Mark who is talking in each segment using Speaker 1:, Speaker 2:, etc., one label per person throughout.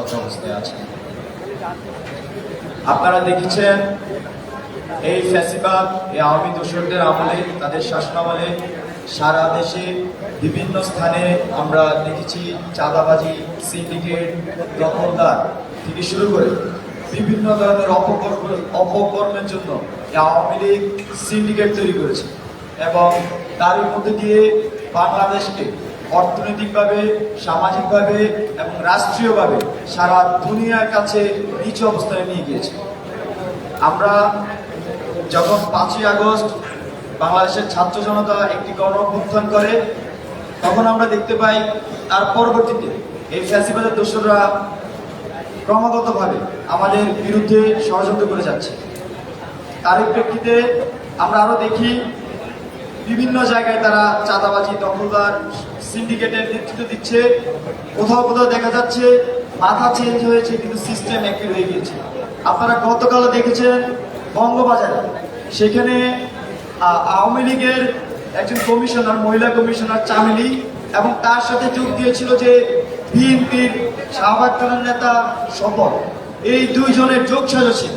Speaker 1: শঙ্কাত অবস্থায় আছে। আপনারা দেখেছেন, এই ফ্যাসিবাদ, এই আওয়ামী দোসরদের আমলে, তাদের শাসনামলে সারা দেশে বিভিন্ন স্থানে আমরা দেখেছি চাঁদাবাজি, সিন্ডিকেট, দখলদার। থেকে শুরু করে বিভিন্ন ধরনের অপকর্ম অপকর্মের জন্য আওয়ামী লীগ সিন্ডিকেট তৈরি করেছে এবং তার মধ্যে দিয়ে বাংলাদেশকে অর্থনৈতিকভাবে, সামাজিকভাবে এবং রাষ্ট্রীয়ভাবে সারা দুনিয়ার কাছে নিচু অবস্থায় নিয়ে গিয়েছে। আমরা যখন পাঁচই আগস্ট বাংলাদেশের ছাত্র জনতা একটি গণ অভ্যুত্থান করে, তখন আমরা দেখতে পাই তার পরবর্তীতে এই ফ্যাসিবাদের দোসররা ক্রমাগতভাবে আমাদের বিরুদ্ধে ষড়যন্ত্র করে যাচ্ছে। তারই প্রেক্ষিতে আমরা আরও দেখি, বিভিন্ন জায়গায় তারা চাঁদাবাজি, দখলদার সিন্ডিকেটের নেতৃত্ব দিচ্ছে, কোথাও কোথাও দেখা যাচ্ছে মাথা চেঞ্জ হয়েছে, কিন্তু সিস্টেম একই রয়ে গিয়েছে। আপনারা গতকাল দেখেছেন বঙ্গবাজারে, সেখানে আওয়ামী লীগের একজন কমিশনার, মহিলা কমিশনার চামেলি এবং তার সাথে যোগ দিয়েছিল যে বিএনপির শাহবাগ থানার নেতা সফল এই দুইজনের যোগ সাজসে।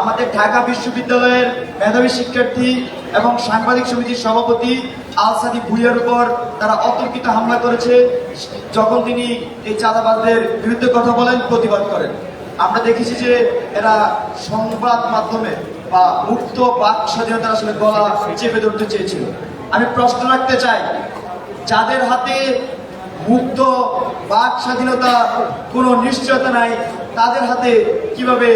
Speaker 1: আমাদের ঢাকা বিশ্ববিদ্যালয়ের মেধাবী শিক্ষার্থী এবং সাংবাদিক সমিতির সভাপতি আলসাদি ভুইয়ার উপর তারা অতর্কিত হামলা করেছে। যখন তিনি এই চাঁদাবাজদের বিরুদ্ধে কথা বলেন, প্রতিবাদ করেন। আমরা দেখেছি যে এরা সংবাদ মাধ্যমে বা মুক্ত বাক স্বাধীনতা আসলে গলা চেপে ধরতে চেয়েছিল। আমি প্রশ্ন রাখতে চাই, যাদের হাতে মুক্ত বাক স্বাধীনতা কোনো নিশ্চয়তা নাই, তাদের হাতে কীভাবে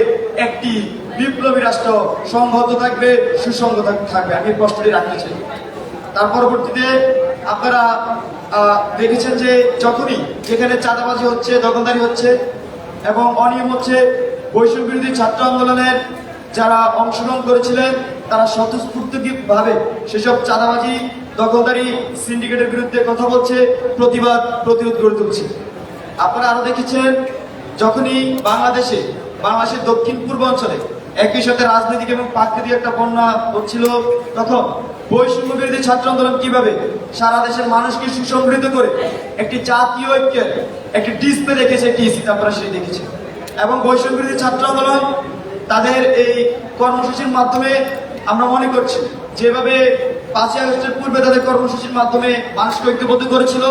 Speaker 1: একটি বিপ্লবী রাষ্ট্র সংহত থাকবে, সুসংহত থাকবে। আমি প্রশ্নটি রাখতে চাই তার পরবর্তীতে আপনারা দেখেছেন যে যখনই যেখানে চাঁদাবাজি হচ্ছে, দখলদারি হচ্ছে এবং অনিয়ম হচ্ছে, বৈষম্য বিরোধী ছাত্র আন্দোলনের যারা অংশগ্রহণ করেছিলেন, তারা স্বতঃস্ফূর্তভাবে সেসব চাঁদাবাজি, দখলদারি, সিন্ডিকেটের বিরুদ্ধে কথা বলছে, প্রতিবাদ, প্রতিরোধ গড়ে তুলছে। আপনারা আরও দেখেছেন, যখনই বাংলাদেশে, বাংলাদেশের দক্ষিণ পূর্বাঞ্চলে একই সাথে রাজনৈতিক এবং প্রাকৃতিক একটা বন্যা হচ্ছিল। তখন বৈষম্য বিরোধী ছাত্র আন্দোলন কীভাবে সারা দেশের মানুষকে সুসংগঠিত করে একটি জাতীয় ঐক্যের একটি ডিসপ্লে রেখেছে একটি ইস্যুতে আপনারা সেটি দেখেছেন। এবং বৈষম্য বিরোধী ছাত্র আন্দোলন তাদের এই কর্মসূচির মাধ্যমে আমরা মনে করছি, যেভাবে পাঁচই আগস্টের পূর্বে তাদের কর্মসূচির মাধ্যমে মানুষকে ঐক্যবদ্ধ করেছিল,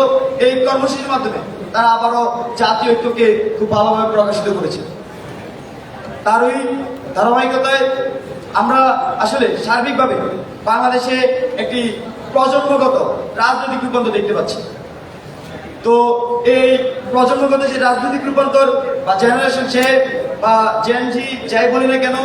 Speaker 1: এই কর্মসূচির মাধ্যমে তারা আবারও জাতীয় ঐক্যকে খুব ভালোভাবে প্রকাশিত করেছে। তারই ধারাবাহিকতায় আমরা আসলে সার্বিকভাবে বাংলাদেশে একটি প্রজন্মগত রাজনৈতিক রূপান্তর দেখতে পাচ্ছি। তো এই প্রজন্মগত যে রাজনৈতিক রূপান্তর বা জেনারেশন সে বা জেনজি যাই বলি না কেন,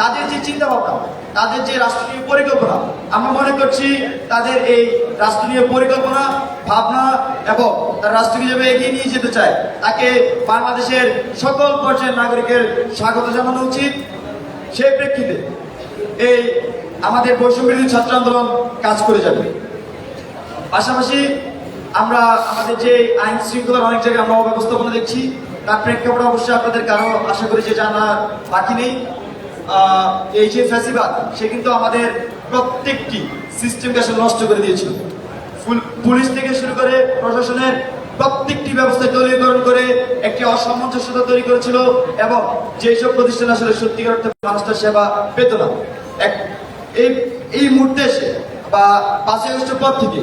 Speaker 1: তাদের যে চিন্তা ভাবনা তাদের যে রাষ্ট্রীয় পরিকল্পনা, আমরা মনে করছি তাদের এই রাষ্ট্রীয় পরিকল্পনা, ভাবনা এবং তার রাষ্ট্রকে যেভাবে এগিয়ে নিয়ে যেতে চায়, তাকে বাংলাদেশের সকল পর্যায়ের নাগরিকের স্বাগত জানানো উচিত। সেই প্রেক্ষিতে এই আমাদের বৈষম্য বিরোধী ছাত্র আন্দোলন কাজ করে যাবে। পাশাপাশি আমরা আমাদের যে আইন শৃঙ্খলার অনেক জায়গায় আমরা অব্যবস্থাপনা দেখছি, তার প্রেক্ষাপটে অবশ্যই আপনাদের কারও আশা করি যে জানা বাকি নেই। এই যে ফ্যাসিবাদ, সে কিন্তু আমাদের প্রত্যেকটি সিস্টেমকে আসলে নষ্ট করে দিয়েছিল। পুলিশ থেকে শুরু করে প্রশাসনের প্রত্যেকটি ব্যবস্থা দলীয়করণ করে একটি অসামঞ্জস্যতা তৈরি করেছিল এবং যেসব প্রতিষ্ঠান আসলে সত্যিকার অর্থে মানুষটার সেবা পেত না। এই এই মুহূর্তে এসে বা পাঁচই আগস্টের পর থেকে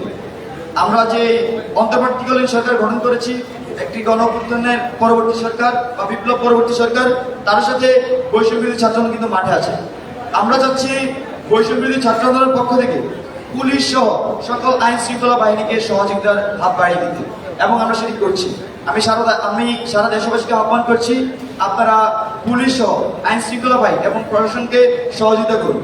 Speaker 1: আমরা যে অন্তর্বর্তীকালীন সরকার গঠন করেছি, একটি গণঅভ্যুত্থানের পরবর্তী সরকার বা বিপ্লব পরবর্তী সরকার, তার সাথে বৈষম্য বিরোধী ছাত্র কিন্তু মাঠে আছে। আমরা চাচ্ছি বৈষম্য বিরোধী ছাত্র আন্দোলনের পক্ষ থেকে পুলিশ সহ সকল আইন শৃঙ্খলা বাহিনীকে সহযোগিতার হাত বাড়িয়ে দিতে। এবং আমরা সেটি করছি। আমি সারা আমি সারা দেশবাসীকে আহ্বান করছি, আপনারা পুলিশ সহ আইন শৃঙ্খলা বাহিনী এবং প্রশাসনকে সহযোগিতা করুন।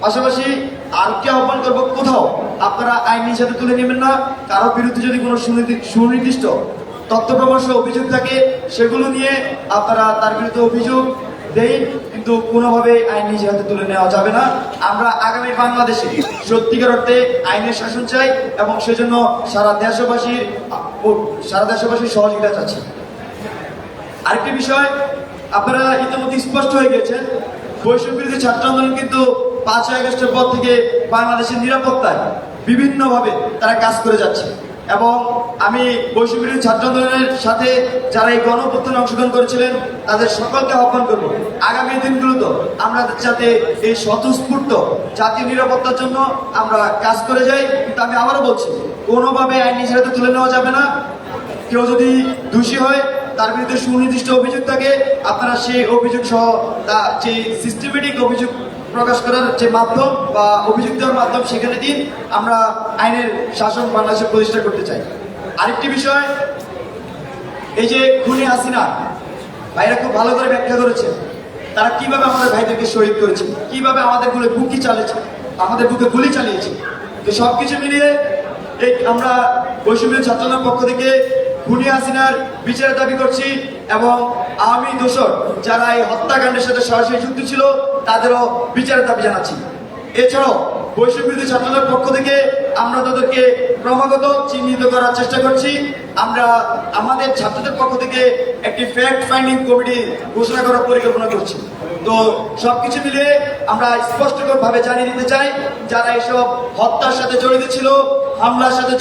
Speaker 1: পাশাপাশি আর কি আহ্বান করব, কোথাও আপনারা আইনের সাথে তুলে নেবেন না। কারও বিরুদ্ধে যদি কোনো সুনির্দি- সুনির্দিষ্ট তথ্য প্রমাণ অভিযোগ থাকে, সেগুলো নিয়ে আপনারা তার বিরুদ্ধে অভিযোগ দেই, কিন্তু কোনোভাবে আইন নিজে হাতে তুলে নেওয়া যাবে না। আমরা আগামী বাংলাদেশে সত্যিকার অর্থে আইনের শাসন চাই এবং সেজন্য সারা দেশবাসীর সারা দেশবাসীর সহযোগিতা চাচ্ছি। আরেকটি বিষয়, আপনারা ইতিমধ্যে স্পষ্ট হয়ে গেছেন বৈষম বিরোধী ছাত্র আন্দোলন কিন্তু পাঁচই আগস্টের পর থেকে বাংলাদেশের নিরাপত্তায় বিভিন্নভাবে তারা কাজ করে যাচ্ছে। এবং আমি বৈষম্যবিরোধী ছাত্র আন্দোলনের সাথে যারা এই গণঅভ্যুত্থানে অংশগ্রহণ করেছিলেন, তাদের সকলকে আহ্বান করব। আগামী দিনগুলোতে আমরা যাতে এই স্বতঃস্ফূর্ত জাতীয় নিরাপত্তার জন্য আমরা কাজ করে যাই। কিন্তু আমি আবারও বলছি, কোনোভাবে আইন নিষেধাজ্ঞা তুলে নেওয়া যাবে না। কেউ যদি দোষী হয়, তার বিরুদ্ধে সুনির্দিষ্ট অভিযোগ থাকে। আপনারা সেই অভিযোগ সহ তা যে সিস্টেমেটিক অভিযোগ প্রকাশ করার যে মাধ্যম বা অভিযোগ দেওয়ার মাধ্যম, সেখানে দিন আমরা আইনের শাসন বাংলাদেশে প্রতিষ্ঠা করতে চাই। আরেকটি বিষয়, এই যে খুনি হাসিনা, ভাইরা খুব ভালো করে ব্যাখ্যা করেছে। তারা কীভাবে আমাদের ভাইদেরকে শহীদ করেছে? কীভাবে আমাদেরগুলো বুকি চালিয়েছে? আমাদের বুকে গুলি চালিয়েছে? তো সব কিছু মিলিয়ে এই আমরা বৈষম্য ছাত্রদের পক্ষ থেকে খুনি হাসিনার বিচারের দাবি করছি এবং আওয়ামী দোষর যারা এই হত্যাকাণ্ডের সাথে সরাসরি যুক্ত ছিল তাদেরও বিচারের দাবি জানাচ্ছি। এছাড়াও বৈষম্যবিরোধী ছাত্রদের পক্ষ থেকে আমরা তাদেরকে ক্রমাগত চিহ্নিত করার চেষ্টা করছি। আমরা আমাদের ছাত্রদের পক্ষ থেকে একটি ফ্যাক্ট ফাইন্ডিং কমিটি ঘোষণা করার পরিকল্পনা করছি। তো সবকিছু মিলে আমরা স্পষ্টভাবে জানিয়ে দিতে চাই, যারা এসব হত্যার সাথে জড়িত ছিল, হামলার সাথে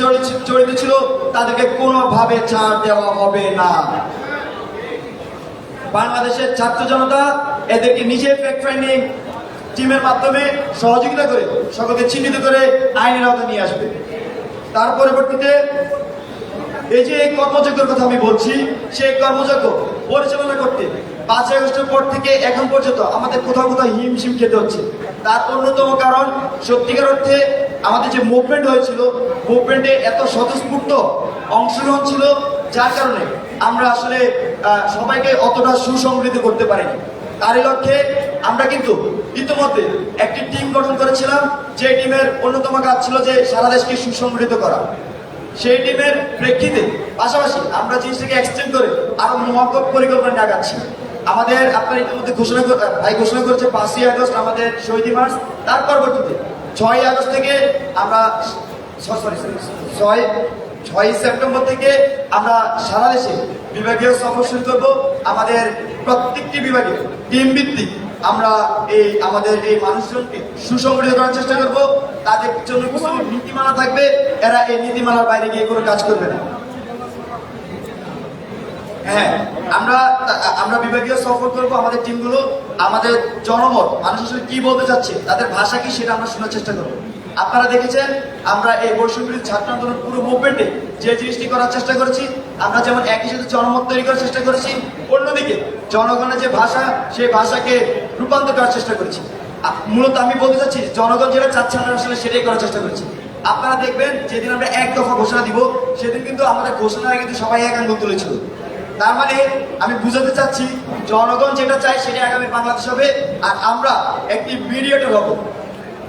Speaker 1: জড়িত ছিল, তাদেরকে কোনোভাবে ছাড় দেওয়া হবে না। বাংলাদেশের ছাত্র জনতা এদেরকে নিজে ফ্যাক্ট ফাইন্ডিং টিমের মাধ্যমে সহযোগিতা করে, সকলকে চিহ্নিত করে আইনের আওতায় নিয়ে আসবে। তার পরবর্তীতে এই যে এই কর্মযজ্ঞের কথা আমি বলছি, সেই কর্মযজ্ঞ পরিচালনা করতে পাঁচই আগস্টের পর থেকে এখন পর্যন্ত আমাদের কোথাও কোথাও হিমশিম খেতে হচ্ছে। তার অন্যতম কারণ সত্যিকার অর্থে আমাদের যে মুভমেন্ট হয়েছিল মুভমেন্টে এত স্বতঃস্ফূর্ত অংশগ্রহণ ছিল যার কারণে আমরা আসলে সবাইকে অতটা সুসংগঠিত করতে পারিনি। তারই লক্ষ্যে আমরা কিন্তু ইতিমধ্যে একটি টিম গঠন করেছিলাম, যে টিমের অন্যতম কাজ ছিল যে সারা দেশকে সুসংগঠিত করা। সেই টিমের প্রেক্ষিতে পাশাপাশি আমরা জিনিসটাকে এক্সটেন্ড করে আরও মহব্বত পরিকল্পনা আগাচ্ছি। আমাদের আপনার ইতিমধ্যে ঘোষণা ভাই ঘোষণা করেছে, পাঁচই আগস্ট আমাদের শহীদ মার্চ তার পরবর্তীতে ছয় আগস্ট থেকে আমরা ছয় ছয় সেপ্টেম্বর থেকে আমরা সারা দেশে বিভাগীয় সফর শুরু করব। আমাদের প্রত্যেকটি বিভাগে টিম ভিত্তিক আমরা এই, আমাদের এই মানুষজনকে সুসংগঠিত করার চেষ্টা করব। তাদের জন্য কিছু নীতিমালা থাকবে। এরা এই নীতিমালার বাইরে গিয়ে কোনো কাজ করবে না। হ্যাঁ আমরা আমরা বিভাগীয় সফর করব আমাদের টিমগুলো। আমাদের জনমত, মানুষ কি বলতে চাচ্ছে, তাদের ভাষা কি সেটা আমরা শোনার চেষ্টা করব। আপনারা দেখেছেন, আমরা এই বৈষম্যবিরোধী ছাত্র আন্দোলন পুরো মুভমেন্টে যে জিনিসটি করার চেষ্টা করেছি, আমরা যেমন একই সাথে জনমত তৈরি করার চেষ্টা করেছি, অন্যদিকে জনগণের যে ভাষা, সেই ভাষাকে রূপান্তর করার চেষ্টা করেছি। মূলত আমি বলতে চাচ্ছি, জনগণ যেটা চাচ্ছে, আমরা আসলে সেটাই করার চেষ্টা করেছি। আপনারা দেখবেন, যেদিন আমরা এক দফা ঘোষণা দিব, সেদিন কিন্তু আমাদের ঘোষণায় কিন্তু সবাই এক আঙ্গুল তুলেছিল। তার মানে আমি বুঝাতে চাচ্ছি, জনগণ যেটা চায় সেটা আগামী বাংলাদেশ হবে, আর আমরা একটি মিডিয়েটর হব।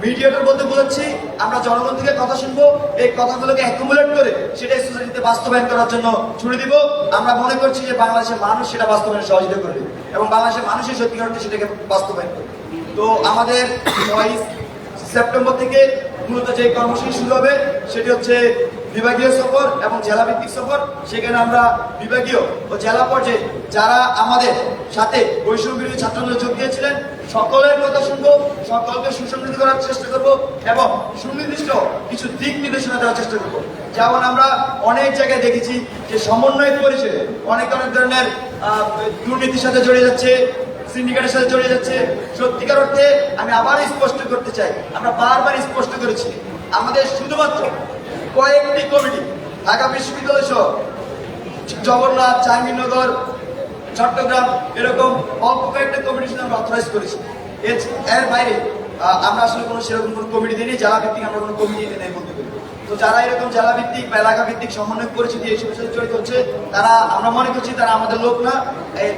Speaker 1: মিডিয়েটর মধ্যে বলেছি, আমরা জনগণ থেকে কথা শুনব, এই কথাগুলোকে অ্যাকুমুলেট করে সেটাই সোসাইটিতে বাস্তবায়ন করার জন্য ছুড়ে দিব। আমরা মনে করছি যে বাংলাদেশের মানুষ সেটা বাস্তবায়নে সহযোগিতা করবে এবং বাংলাদেশের মানুষের সত্যিকার অর্থে সেটাকে বাস্তবায়ন করবে। তো আমাদের ছয় সেপ্টেম্বর থেকে মূলত যে কর্মসূচি শুরু হবে, সেটি হচ্ছে বিভাগীয় সফর এবং জেলা ভিত্তিক সফর। সেখানে আমরা বিভাগীয় ও জেলা পর্যায়ে যারা আমাদের সাথে বৈষম্য ছাত্রদের যোগ দিয়েছিলেন, সকলের কথা শুনব, সকলকে সুসংগঠিত করার চেষ্টা করব এবং সুনির্দিষ্ট কিছু দিক নির্দেশনা দেওয়ার চেষ্টা করব। যেমন আমরা অনেক জায়গায় দেখেছি যে সমন্বয় পরিচয়ে অনেক অনেক ধরনের দুর্নীতির সাথে জড়িয়ে যাচ্ছে, সিন্ডিকেটের সাথে জড়িয়ে যাচ্ছে। সত্যিকার অর্থে আমি আবার স্পষ্ট করতে চাই, আমরা বারবার স্পষ্ট করেছি, আমাদের শুধুমাত্র কয়েকটি কমিটি, ঢাকা বিশ্ববিদ্যালয় সহ জগন্নাথ, জাহাঙ্গীরনগর, চট্টগ্রাম, এরকম অল্প কয়েকটা কমিটি আমরা অথরাইজ করেছি। এর- বাইরে আমরা আসলে কোনো সেরকম কোনো কমিটি দিইনি জেলা ভিত্তিক আমরা কোনো কমিটি দিই নাই বলতে তো যারা এরকম জেলা ভিত্তিক বা এলাকা ভিত্তিক সমন্বয় পরিচিতি এইসব সাথে জড়িত হচ্ছে, তারা, আমরা মনে করছি তারা আমাদের লোক না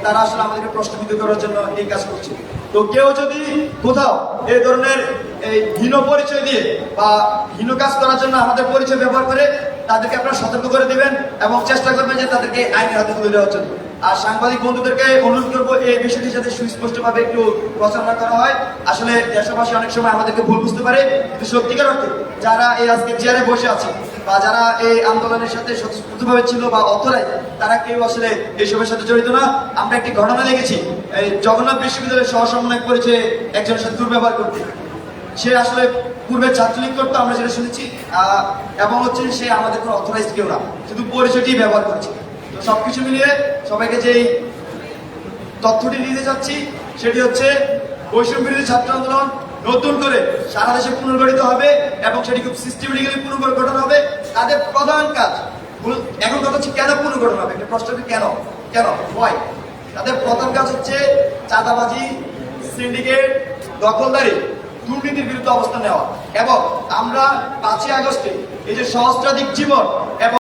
Speaker 1: তারা আসলে আমাদেরকে প্রশ্নবিদ্ধ করার জন্য এই কাজ করছে। তো কেউ যদি কোথাও এই ধরনের এই হীন পরিচয় দিয়ে বা হীন কাজ করার জন্য আমাদের পরিচয় ব্যবহার করে তাদেরকে আপনারা সতর্ক করে দিবেন এবং চেষ্টা করবেন যে তাদেরকে আইনের হাতে তুলে দেওয়ার জন্য। আর সাংবাদিক বন্ধুদেরকে অনুরোধ করব এই বিষয়টি যাতে সুস্পষ্টভাবে একটু প্রচারণা করা হয়। আসলে দেশবাসী অনেক সময় আমাদেরকে ভুল বুঝতে পারে। কিন্তু সত্যিকার অর্থে যারা এই আজকে চেয়ারে বসে আছে বা যারা এই আন্দোলনের সাথে স্বতঃস্ফূর্তভাবে ছিল বা অথরাই তারা কেউ আসলে এইসবের সাথে জড়িত না। আমরা একটি ঘটনা দেখেছি। এই জগন্নাথ বিশ্ববিদ্যালয়ের সহ সমন্বয় করেছে একজনের সাথে দুর্ব্যবহার করতে। সে আসলে পূর্বে ছাত্রলীগ করতো, আমরা যেটা শুনেছি এবং হচ্ছে সে আমাদের কোনো অথরাইজ কেউ না, শুধু পরিচয়টি ব্যবহার করছে। তো সবকিছু মিলিয়ে সবাইকে যেই তথ্যটি দিতে যাচ্ছি সেটি হচ্ছে বৈষম্য বিরোধী ছাত্র আন্দোলন নতুন করে সারা দেশে পুনর্গঠিত হবে এবং সেটি খুব সিস্টেমেটিক্যালি পুনর্গঠন হবে। তাদের প্রধান কাজ এখন কথা হচ্ছে কেন পুনর্গঠন হবে? একটা প্রশ্ন কেন? কেন? হয় তাদের প্রধান কাজ হচ্ছে চাঁদাবাজি সিন্ডিকেট দখলদারি। দুর্নীতির বিরুদ্ধে অবস্থান নেওয়া। এবং আমরা পাঁচই আগস্টে এই যে সহস্রাধিক জীবন এবং